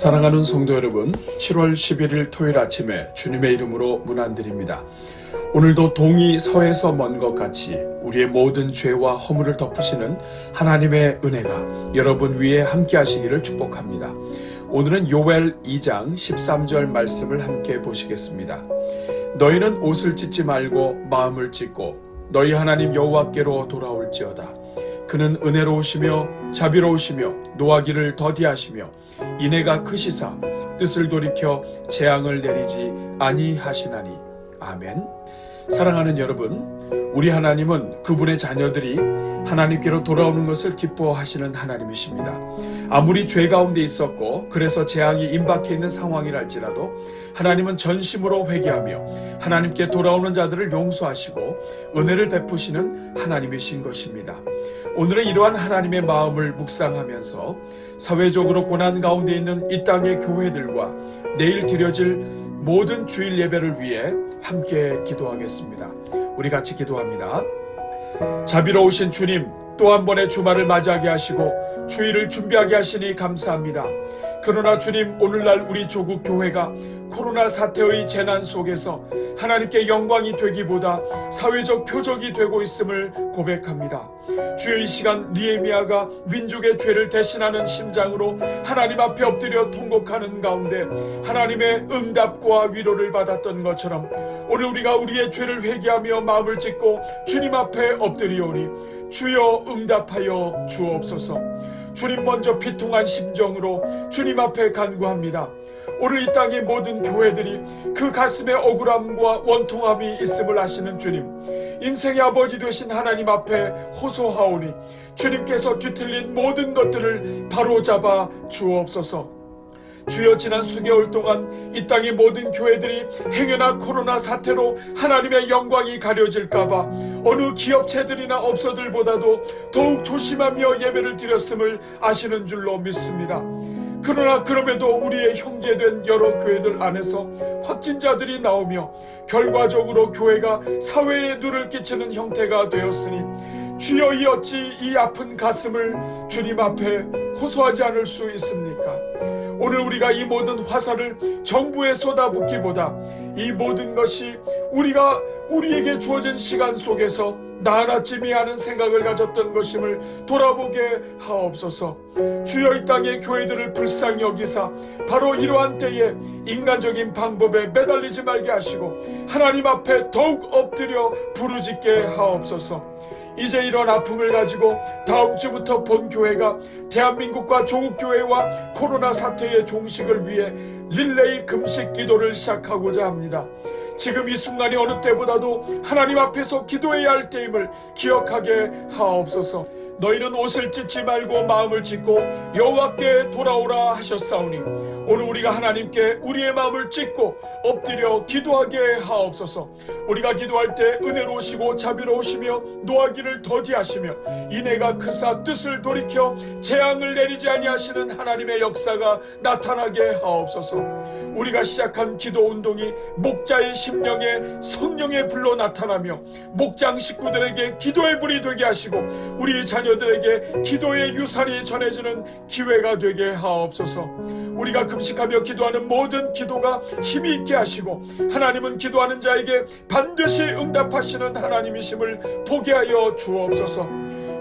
사랑하는 성도 여러분, 7월 11일 토요일 아침에 주님의 이름으로 문안드립니다. 오늘도 동이 서에서 먼 것 같이 우리의 모든 죄와 허물을 덮으시는 하나님의 은혜가 여러분 위에 함께 하시기를 축복합니다. 오늘은 요엘 2장 13절 말씀을 함께 보시겠습니다. 너희는 옷을 찢지 말고 마음을 찢고 너희 하나님 여호와께로 돌아올지어다. 그는 은혜로우시며 자비로우시며 노하기를 더디하시며 인애가 크시사 뜻을 돌이켜 재앙을 내리지 아니하시나니 아멘. 사랑하는 여러분, 우리 하나님은 그분의 자녀들이 하나님께로 돌아오는 것을 기뻐하시는 하나님이십니다. 아무리 죄 가운데 있었고 그래서 재앙이 임박해 있는 상황이랄지라도 하나님은 전심으로 회개하며 하나님께 돌아오는 자들을 용서하시고 은혜를 베푸시는 하나님이신 것입니다. 오늘은 이러한 하나님의 마음을 묵상하면서 사회적으로 고난 가운데 있는 이 땅의 교회들과 내일 드려질 모든 주일 예배를 위해 함께 기도하겠습니다. 우리 같이 기도합니다. 자비로우신 주님, 또 한 번의 주말을 맞이하게 하시고 주일을 준비하게 하시니 감사합니다. 그러나 주님, 오늘날 우리 조국 교회가 코로나 사태의 재난 속에서 하나님께 영광이 되기보다 사회적 표적이 되고 있음을 고백합니다. 주여 이 시간 니에미아가 민족의 죄를 대신하는 심장으로 하나님 앞에 엎드려 통곡하는 가운데 하나님의 응답과 위로를 받았던 것처럼 오늘 우리가 우리의 죄를 회개하며 마음을 찢고 주님 앞에 엎드리오니 주여 응답하여 주옵소서. 주님 먼저 비통한 심정으로 주님 앞에 간구합니다. 오늘 이 땅의 모든 교회들이 그 가슴에 억울함과 원통함이 있음을 아시는 주님, 인생의 아버지 되신 하나님 앞에 호소하오니 주님께서 뒤틀린 모든 것들을 바로잡아 주옵소서. 주여 지난 수개월 동안 이 땅의 모든 교회들이 행여나 코로나 사태로 하나님의 영광이 가려질까봐 어느 기업체들이나 업소들보다도 더욱 조심하며 예배를 드렸음을 아시는 줄로 믿습니다. 그러나 그럼에도 우리의 형제된 여러 교회들 안에서 확진자들이 나오며 결과적으로 교회가 사회에 눈을 끼치는 형태가 되었으니 주여 이 어찌 이 아픈 가슴을 주님 앞에 호소하지 않을 수 있습니까? 오늘 우리가 이 모든 화살을 정부에 쏟아붓기보다 이 모든 것이 우리가 우리에게 주어진 시간 속에서 나 하나쯤이 하는 생각을 가졌던 것임을 돌아보게 하옵소서. 주여 이 땅의 교회들을 불쌍히 여기사 바로 이러한 때에 인간적인 방법에 매달리지 말게 하시고 하나님 앞에 더욱 엎드려 부르짖게 하옵소서. 이제 이런 아픔을 가지고 다음 주부터 본 교회가 대한민국과 조국 교회와 코로나 사태의 종식을 위해 릴레이 금식 기도를 시작하고자 합니다. 지금 이 순간이 어느 때보다도 하나님 앞에서 기도해야 할 때임을 기억하게 하옵소서. 너희는 옷을 찢지 말고 마음을 찢고 여호와께 돌아오라 하셨사오니 오늘 우리가 하나님께 우리의 마음을 찢고 엎드려 기도하게 하옵소서. 우리가 기도할 때 은혜로우시고 자비로우시며 노하기를 더디하시며 인애가 크사 뜻을 돌이켜 재앙을 내리지 아니하시는 하나님의 역사가 나타나게 하옵소서. 우리가 시작한 기도 운동이 목자의 심령에 성령의 불로 나타나며 목장 식구들에게 기도의 불이 되게 하시고 우리 자녀 들에게 기도의 유산이 전해지는 기회가 되게 하옵소서. 우리가 금식하며 기도하는 모든 기도가 힘이 있게 하시고 하나님은 기도하는 자에게 반드시 응답하시는 하나님이심을 보게 하여 주옵소서.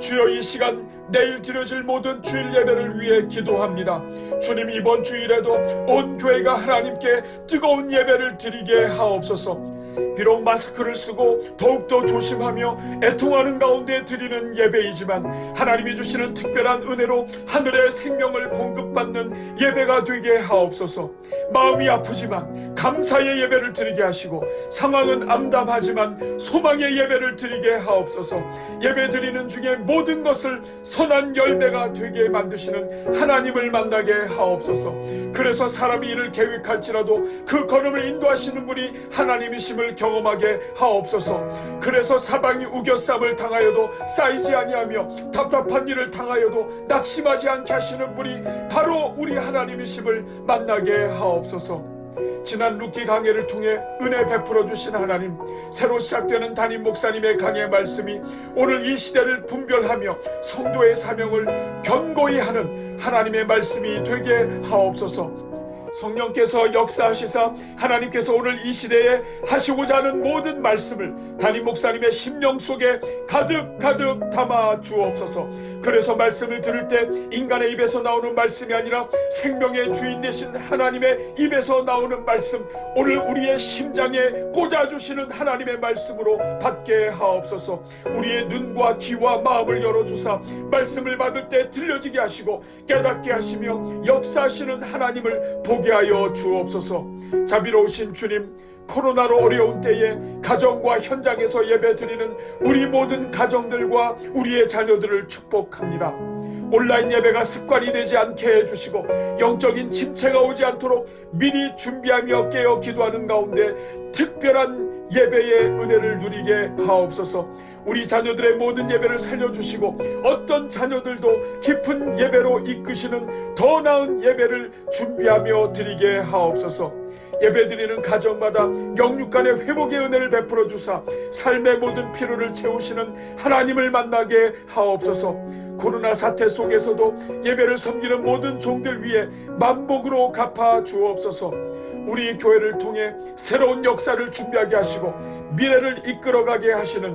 주여 이 시간 내일 드려질 모든 주일 예배를 위해 기도합니다. 주님 이번 주일에도 온 교회가 하나님께 뜨거운 예배를 드리게 하옵소서. 비록 마스크를 쓰고 더욱더 조심하며 애통하는 가운데 드리는 예배이지만 하나님이 주시는 특별한 은혜로 하늘의 생명을 공급받는 예배가 되게 하옵소서. 마음이 아프지만 감사의 예배를 드리게 하시고 상황은 암담하지만 소망의 예배를 드리게 하옵소서. 예배 드리는 중에 모든 것을 선한 열매가 되게 만드시는 하나님을 만나게 하옵소서. 그래서 사람이 이를 계획할지라도 그 걸음을 인도하시는 분이 하나님이심을 경 험하게 하옵소서. 그래서 사방이 우겨쌈을 당하여도 쌓이지 아니하며 답답한 일을 당하여도 낙심하지 않게 하시는 분이 바로 우리 하나님이심을 만나게 하옵소서. 지난 루키 강해를 통해 은혜 베풀어 주신 하나님, 새로 시작되는 담임 목사님의 강해 말씀이 오늘 이 시대를 분별하며 성도의 사명을 견고히 하는 하나님의 말씀이 되게 하옵소서. 성령께서 역사하시사 하나님께서 오늘 이 시대에 하시고자 하는 모든 말씀을 담임 목사님의 심령 속에 가득 가득 담아 주옵소서. 그래서 말씀을 들을 때 인간의 입에서 나오는 말씀이 아니라 생명의 주인 되신 하나님의 입에서 나오는 말씀, 오늘 우리의 심장에 꽂아 주시는 하나님의 말씀으로 받게 하옵소서. 우리의 눈과 귀와 마음을 열어 주사 말씀을 받을 때 들려지게 하시고 깨닫게 하시며 역사하시는 하나님을 보게 하여 주옵소서. 자비로우신 주님, 코로나로 어려운 때에 가정과 현장에서 예배 드리는 우리 모든 가정들과 우리의 자녀들을 축복합니다. 온라인 예배가 습관이 되지 않게 해주시고 영적인 침체가 오지 않도록 미리 준비하며 깨어 기도하는 가운데 특별한 예배의 은혜를 누리게 하옵소서. 우리 자녀들의 모든 예배를 살려주시고 어떤 자녀들도 깊은 예배로 이끄시는 더 나은 예배를 준비하며 드리게 하옵소서. 예배드리는 가정마다 영육간의 회복의 은혜를 베풀어 주사 삶의 모든 피로를 채우시는 하나님을 만나게 하옵소서. 코로나 사태 속에서도 예배를 섬기는 모든 종들 위해 만복으로 갚아 주옵소서. 우리 교회를 통해 새로운 역사를 준비하게 하시고 미래를 이끌어가게 하시는